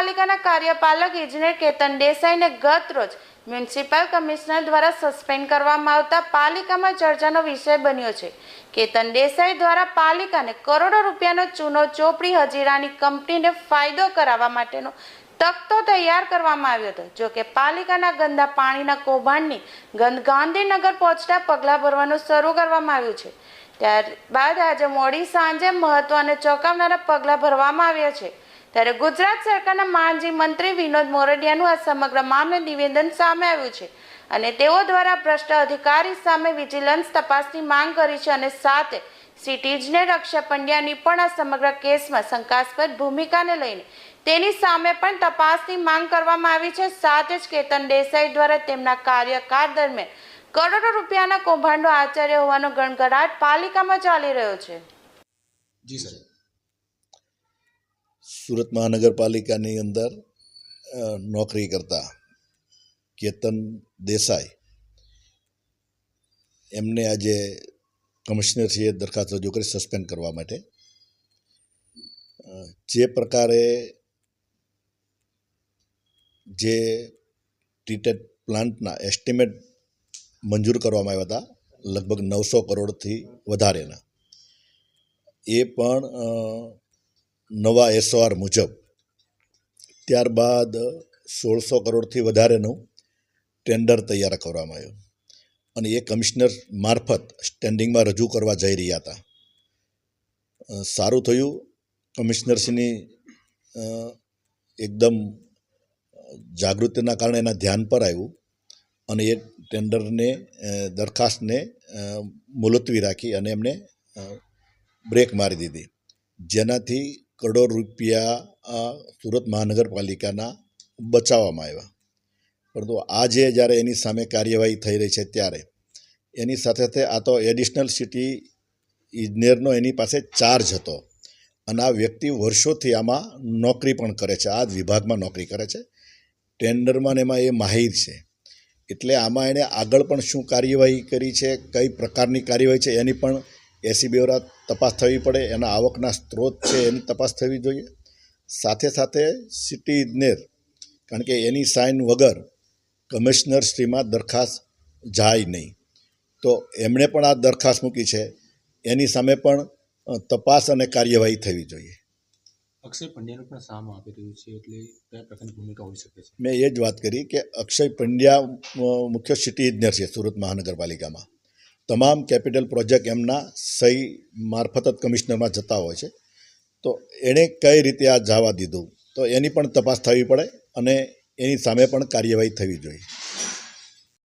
કાર્યપાલક ઇજનેર કેતન દેસાઈને ગત રોજ મ્યુનિસિપલ કમિશનર દ્વારા સસ્પેન્ડ કરવામાં આવતા પાલિકામાં ચર્ચાનો વિષય બન્યો છે. કેતન દેસાઈ દ્વારા પાલિકાને કરોડો રૂપિયાનો ચૂનો ચોપડી હજીરાની કંપનીને ફાયદો કરાવવા માટેનો તખતો તૈયાર કરવામાં આવ્યો હતો. જો કે પાલિકાના ગંદા પાણીના કૌભાંડની ગંધ ગાંધીનગર પહોંચતા પગલાં ભરવાનું શરૂ કરવામાં આવ્યું છે. ત્યારબાદ આજે મોડી સાંજે મહત્વ અને ચોંકાવનારા પગલાં ભરવામાં આવ્યા છે. ત્યારે ગુજરાત સરકારના માનજી મંત્રી વિનોદ મોરડિયાનું આ સમગ્ર મામલે નિવેદન સામે આવ્યું છે અને તેઓ દ્વારા ભ્રષ્ટ અધિકારી સામે વિજિલન્સ તપાસની માંગ કરી છે અને સાથે સિટીજને રક્ષા પંડ્યાની પણ આ સમગ્ર કેસમાં શંકાસ્પદ ભૂમિકાને લઈને તેની સામે પણ તપાસની માંગ કરવામાં આવી છે. સાથે જ કેતન દેસાઈ દ્વારા તેમના કાર્યકાળ દરમિયાન કરોડો રૂપિયાના કૌભાંડો આચાર્ય હોવાનો ગણગડાટ પાલિકામાં ચાલી રહ્યો છે. જી, સર. સુરત મહાનગરપાલિકાની અંદર નોકરી કરતા કેતન દેસાઈ. એમને આજે કમિશનરશ્રીએ દરખાસ્ત રજૂ કરી સસ્પેન્ડ કરવા માટે. જે પ્રકારે જે ટ્રીટેડ પ્લાન્ટના એસ્ટિમેટ મંજૂર કરવામાં આવ્યા હતા, લગભગ નવસો કરોડથી વધારેના. એ પણ નવા એસઓઆર મુજબ. ત્યારબાદ સોળસો કરોડથી વધારેનું ટેન્ડર તૈયાર કરવામાં આવ્યું. અને એ કમિશનર મારફત સ્ટેન્ડિંગમાં રજૂ કરવા જઈ રહ્યા હતા. સારું થયું. કમિશનરશ્રીની એકદમ જાગૃતિના કારણે એના ધ્યાન પર આવ્યું અને એ ટેન્ડરને દરખાસ્તને મુલતવી રાખી અને એમને બ્રેક મારી દીધી. જેનાથી કરોડો રૂપિયા સુરત મહાનગરપાલિકાના બચાવવામાં આવ્યા. પરંતુ આજે જ્યારે એની સામે કાર્યવાહી થઈ રહી છે ત્યારે, એની સાથે સાથે આ તો એડિશનલ સિટી ઇજનેરનો એની પાસે ચાર્જ હતો અને આ વ્યક્તિ વર્ષોથી આમાં નોકરી પણ કરે છે, આ જ વિભાગમાં નોકરી કરે છે. ટેન્ડરમાં ને એમાં એ માહિર છે. એટલે આમાં એણે આગળ પણ શું કાર્યવાહી કરી છે, કઈ પ્રકારની કાર્યવાહી છે, એની પણ એસીબી દ્વારા તપાસ થવી પડે એના આવકના સ્ત્રોત છે એની તપાસ થવી જોઈએ. સાથે સાથે સિટી ઇજનેર કારણ કે એની સાઇન વગર કમિશનર શ્રીમાં દરખાસ્ત જાય નહીં. તો એમણે પણ આ દરખાસ્ત મૂકી છે. એની સામે પણ તપાસ અને કાર્યવાહી થવી જોઈએ. અક્ષય પંડ્યાનું પણ સામ આપી રહ્યું છે એટલે કયા પ્રકારની ભૂમિકા હોઈ શકે છે? મેં એ જ વાત કરી કે અક્ષય પંડ્યા મુખ્ય સિટી ઇજનેર છે સુરત મહાનગરપાલિકામાં. તમામ કેપિટલ પ્રોજેક્ટ એમના સહી મારફત જ કમિશનરમાં જતા હોય છે. તો એણે કઈ રીતે આ જવા દીધું? તો એની પણ તપાસ થવી પડે અને એની સામે પણ કાર્યવાહી થવી જોઈએ.